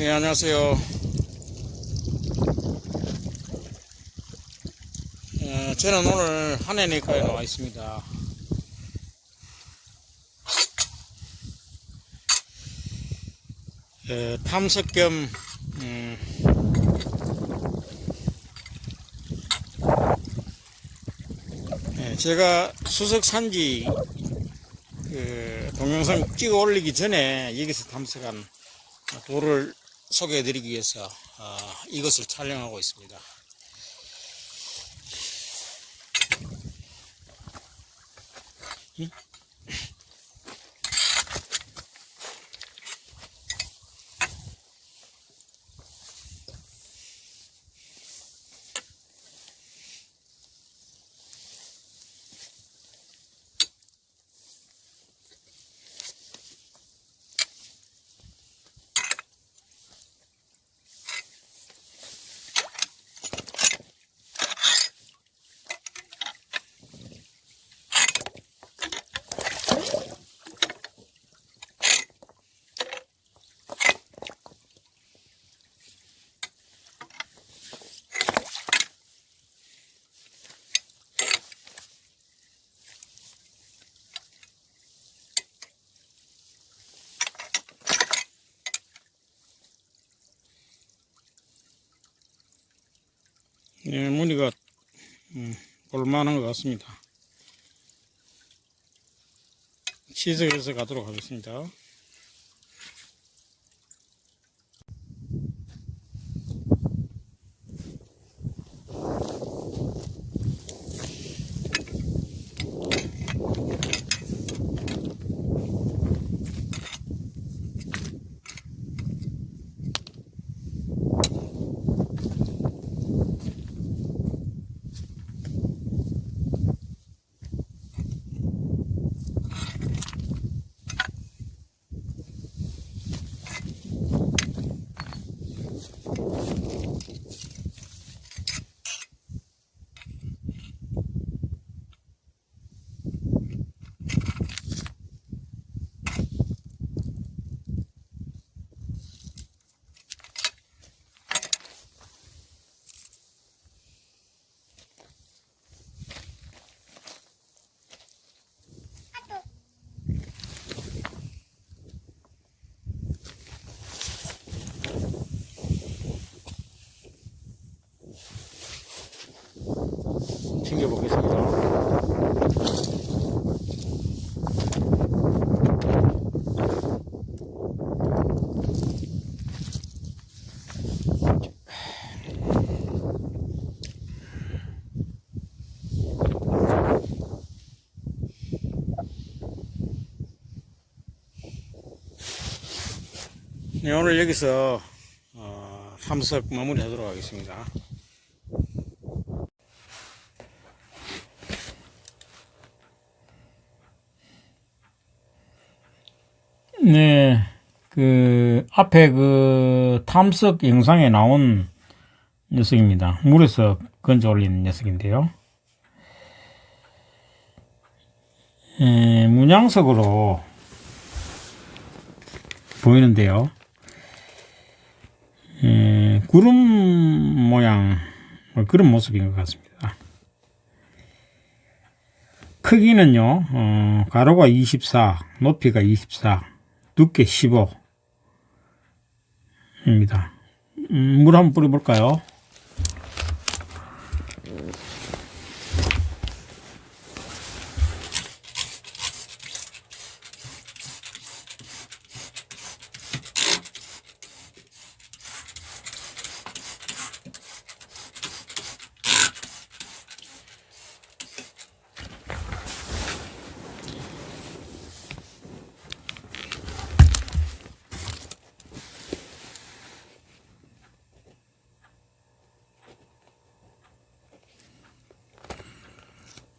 네, 안녕하세요. 어, 저는 오늘 한해내과에 나와 있습니다. 어, 탐석 겸 음, 예, 제가 수석 산지 그 동영상 찍어 올리기 전에 여기서 탐색한 돌을 소개해 드리기 위해서 어, 이것을 촬영하고 있습니다. 예, 무늬가 음, 볼만한 것 같습니다. 시석에서 가도록 하겠습니다. 튕겨보겠습니다. 네, 오늘 여기서 어, 탐석 마무리 하도록 하겠습니다. 네, 그 앞에 그 탐석 영상에 나온 녀석입니다. 물에서 건져 올린 녀석인데요. 에, 문양석으로 보이는데요. 에, 구름 모양 뭐 그런 모습인 것 같습니다. 크기는요, 어, 가로가 24, 높이가 24, 두께 15입니다. 음, 물 한번 뿌려볼까요?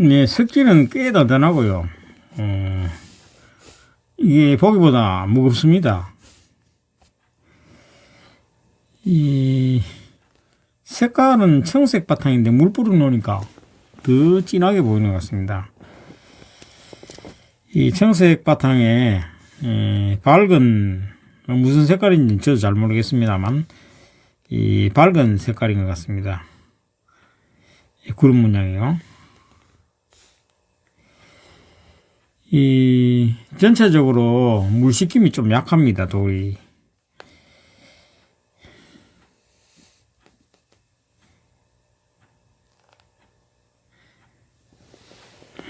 네, 석기는 꽤 단단하고요. 어, 이게 보기보다 무겁습니다. 이 색깔은 청색 바탕인데 물 뿌려 놓으니까 더 진하게 보이는 것 같습니다. 이 청색 바탕에 에, 밝은 무슨 색깔인지 저도 잘 모르겠습니다만 이 밝은 색깔인 것 같습니다. 이 구름 문양이요. 이 전체적으로 물 식힘이 좀 약합니다. 돌이.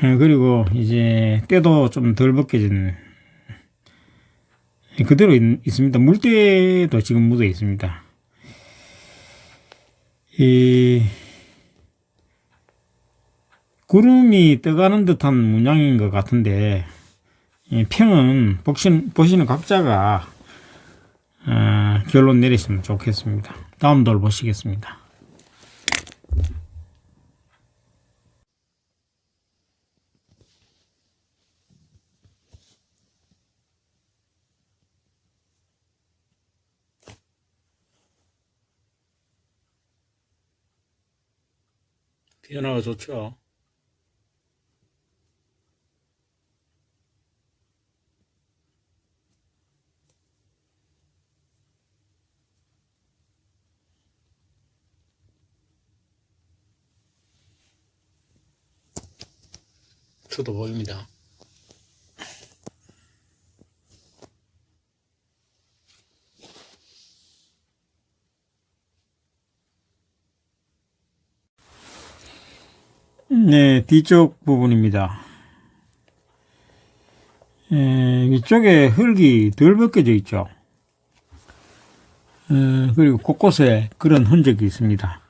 예, 그리고 이제 때도 좀 덜 벗겨진 그대로 있, 있습니다. 물때도 지금 묻어 있습니다. 이 구름이 떠가는 듯한 문양인 것 같은데 이 평은 보시는, 보시는 각자가 어, 결론 내리시면 좋겠습니다. 다음 돌 보시겠습니다. 변화가 좋죠. 저도 보입니다. 네, 뒤쪽 부분입니다. 에, 이쪽에 흙이 덜 벗겨져 있죠. 에, 그리고 곳곳에 그런 흔적이 있습니다.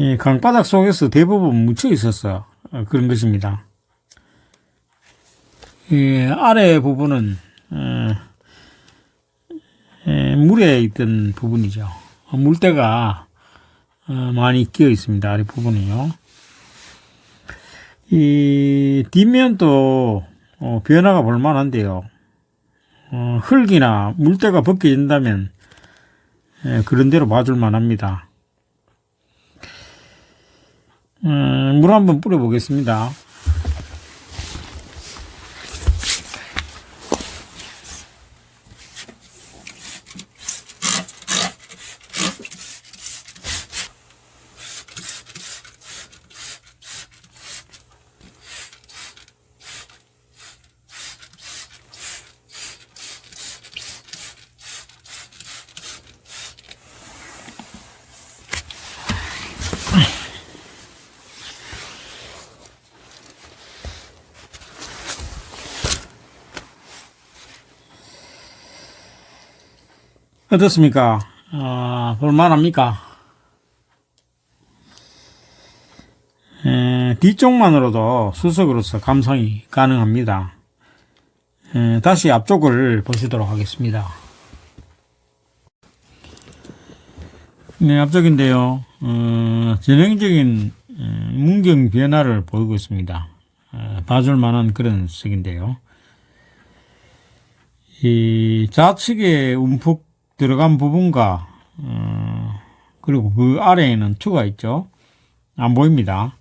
이 강바닥 속에서 대부분 묻혀 있었어 어, 그런 것입니다. 이 아래 부분은 어, 에, 물에 있던 부분이죠. 어, 물때가 어, 많이 끼어 있습니다. 아래 부분이요. 이 뒷면도 어, 변화가 볼만한데요. 어, 흙이나 물때가 벗겨진다면 예, 그런 대로 봐줄 만합니다. 음, 물 한번 뿌려 보겠습니다. 어떻습니까? 아, 볼만합니까? 에, 뒤쪽만으로도 수석으로서 감상이 가능합니다. 에, 다시 앞쪽을 보시도록 하겠습니다. 네, 앞쪽인데요. 어, 전형적인 어, 문경 변화를 보이고 있습니다. 어, 봐줄 만한 그런 색인데요. 이 좌측에 움푹 들어간 부분과 어, 그리고 그 아래에는 투가 있죠. 안 보입니다.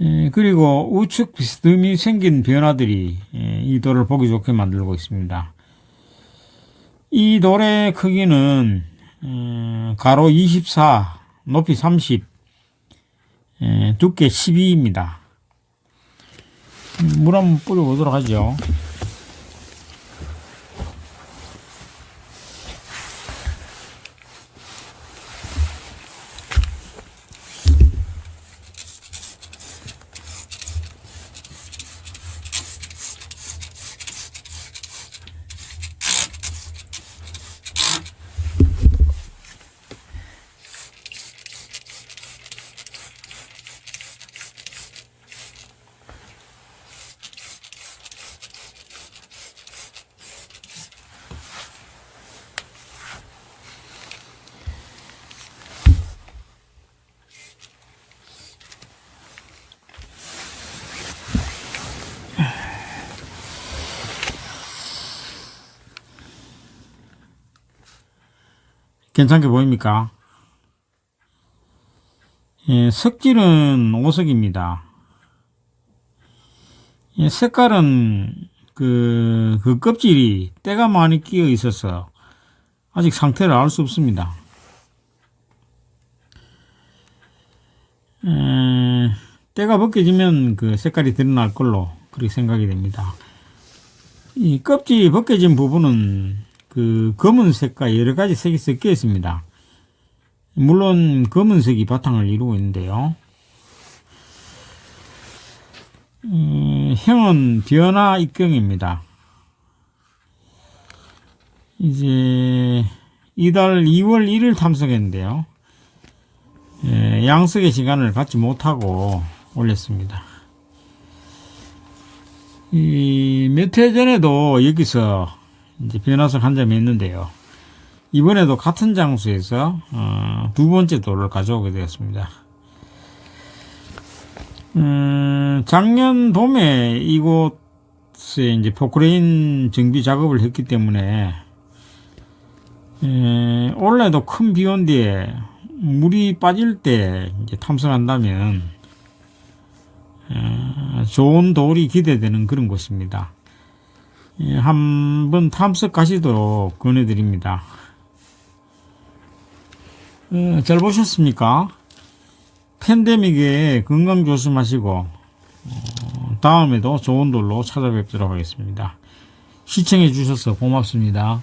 에, 그리고 우측 비스듬히 생긴 변화들이 에, 이 돌을 보기 좋게 만들고 있습니다. 이 돌의 크기는 어, 가로 24, 높이 30, 에, 두께 12입니다. 물 한번 뿌려보도록 하죠. 괜찮게 보입니까? 예, 석질은 오석입니다. 예, 색깔은 그, 그 껍질이 때가 많이 끼어 있어서 아직 상태를 알 수 없습니다. 에, 때가 벗겨지면 그 색깔이 드러날 걸로 그렇게 생각이 됩니다. 이 껍질이 벗겨진 부분은 그 검은색과 여러 가지 색이 섞여 있습니다. 물론 검은색이 바탕을 이루고 있는데요. 음, 형은 변화 입경입니다. 이제 이달 2월 1일 탐색했는데요. 예, 양석의 시간을 갖지 못하고 올렸습니다. 이 몇 해 전에도 여기서 이제 변화석 한 점이 있는데요. 이번에도 같은 장소에서 어, 두 번째 돌을 가져오게 되었습니다. 음, 작년 봄에 이곳에 이제 포크레인 정비 작업을 했기 때문에 에, 올해도 큰 비 온 뒤에 물이 빠질 때 탐선한다면 어, 좋은 돌이 기대되는 그런 곳입니다. 예, 한번 탐색 가시도록 권해드립니다. 어, 잘 보셨습니까? 팬데믹에 건강 조심하시고 어, 다음에도 좋은 돌로 찾아뵙도록 하겠습니다. 시청해 주셔서 고맙습니다.